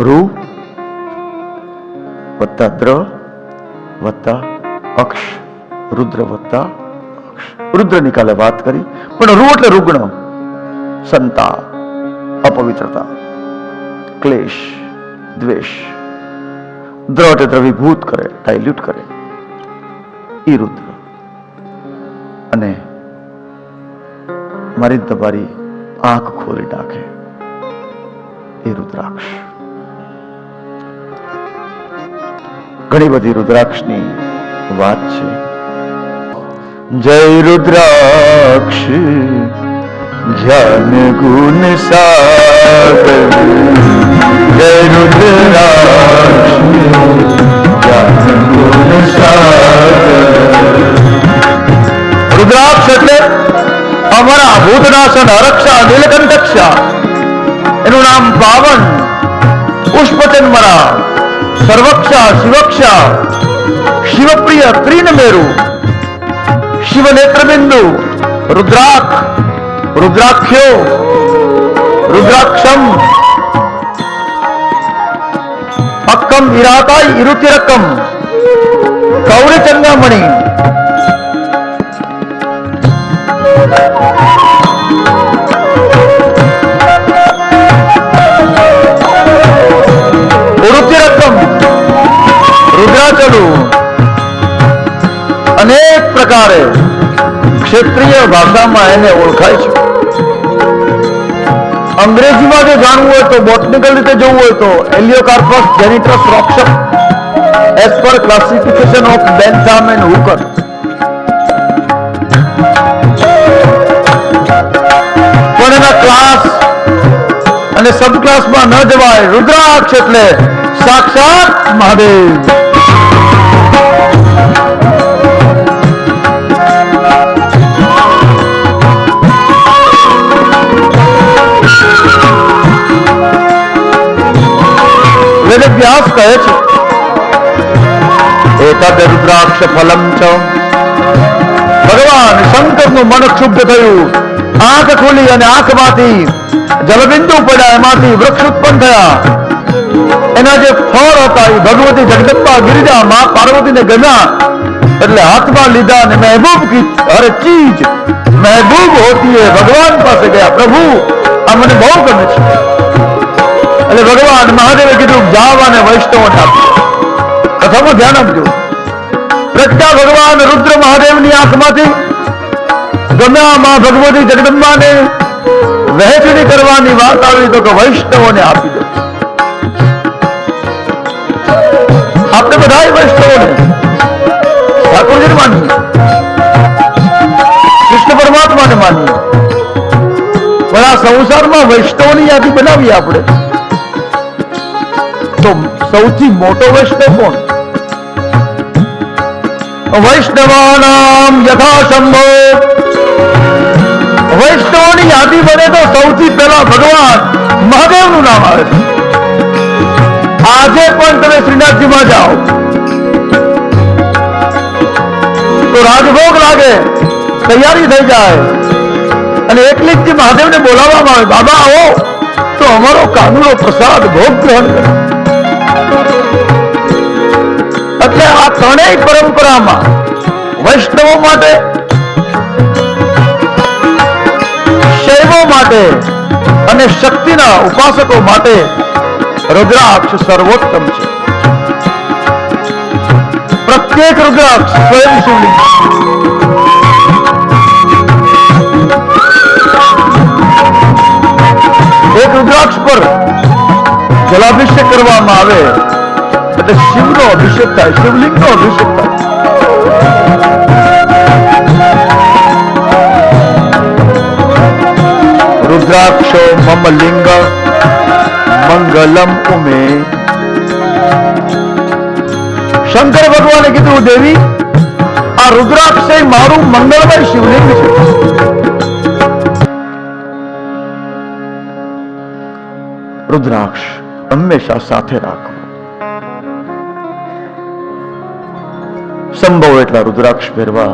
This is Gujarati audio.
રૂ વત્તા દ્ર વત્તા અક્ષ. રુદ્ર વત્તા અક્ષ. રુદ્રની કાલે વાત કરી, પણ રૂ એટલે રૂગ્ણ. સંતા અપવિત્રતા, ક્લેશ, દ્વેષ. દ્ર એટલે દ્રવીભૂત કરે ડાયલ્યુટ કરે. એ રુદ્ર. અને મારી તમારી આંખ ખોલી નાખે. એ રુદ્રાક્ષ. ઘણી બધી રુદ્રાક્ષની વાત છે. જય રુદ્રાક્ષ જન ગુણ સાગર. જય રુદ્રાક્ષ જન ગુણ સાગર. રુદ્રાક્ષ એટલે અમારા ભૂતનાશન હરક્ષા નીલકંઠક્ષા એનું નામ પાવન પુષ્પચન્મરા સર્વક્ષા શિવક્ષા શિવપ્રિય ત્રિનમેરુ શિવ નેત્રબિંદુ રુદ્રાક્ષ રુદ્રાક્ષ્યો રુદ્રાક્ષમ અક્કમ ઇરાતાય ઇરુતિરકમ કૌરી રુદ્રાચલુ અનેક પ્રકારે ક્ષેત્રીય ભાષામાં એને ઓળખાય છે. અંગ્રેજીમાં જો જાણવું હોય તો બોટનિકલ રીતે જોવું હોય તો એલિયોકાર્પસ, જેનિટસ રોક્ષક એઝ પર ક્લાસિફિકેશન ઓફ બેન્થામ હુકર પણ એના ક્લાસ અને સબ ક્લાસમાં ન જવાય, રુદ્રાક્ષ એટલે સાક્ષાત મહાદેવ. વેદ કહે છે એતદ રુદ્રાક્ષ ફલમ ચ ભગવાન શંકરનું મન ક્ષુબ્ધ થયું આંખ ખુલી અને આંખમાંથી જલબિંદુ પડ્યા એમાંથી વૃક્ષ ઉત્પન્ન થયા એના જે ફળ હતા એ ભગવતી જગદંબા ગિરિજા મા પાર્વતીને ગમ્યા એટલે હાથમાં લીધા અને મહેબૂબ કી હર ચીજ મહેબૂબ હોતી હે ભગવાન પાસે ગયા પ્રભુ આ મને બહુ ગમે છે ભગવાન મહાદેવે કીધું, જાવ અને વૈષ્ણવ આપ્યું કથામાં ધ્યાન આપજો. પ્રજ્ઞા ભગવાન રુદ્ર મહાદેવની આંખમાંથી ગમ્યા મા ભગવતી જગદંબાને વહેંચણી કરવાની વાત આવી તો કે વૈષ્ણવોને આપી દો. આપણે બધા વૈષ્ણવોને. ઠાકોરજીને માનીએ. કૃષ્ણ પરમાત્માને માનીએ. પણ આ સંસારમાં વૈષ્ણવની યાદી બનાવી આપણે. તો સૌથી મોટો વૈષ્ણવ કોણ? વૈષ્ણવાનામ યથાસંભો વૈષ્ણવની યાદી બને તો સૌથી પહેલા ભગવાન મહાદેવનું નામ આવે છે. આજે પણ તમે શ્રીનાથજીમાં જાઓ. તો રાજભોગ લાગે, તૈયારી થઈ જાય. અને એકલી જ મહાદેવને બોલાવવામાં આવે, બાબા, આવો. તો અમારો કાનુડો પ્રસાદ ભોગ ગ્રહણ કરે. એટલે આ ત્રણેય પરંપરામાં વૈષ્ણવો માટે, શૈવો માટે અને શક્તિના ઉપાસકો માટે રુદ્રાક્ષ સર્વોત્તમ છે. પ્રત્યેક રુદ્રાક્ષ સ્વયં જલાભિષેક કરવામાં આવે. એટલે શિવનો અભિષેક થાય, શિવલિંગનો અભિષેક થાય. રુદ્રાક્ષો મમ લિંગ, મંગલમ ઉમે. શંકર ભગવાને કીધું, દેવી, આ રુદ્રાક્ષ એ મારું મંગળમય શિવલિંગ છે. રુદ્રાક્ષ. હંમેશા સાથે રાખવો સંભવ એટલા રુદ્રાક્ષ પહેરવા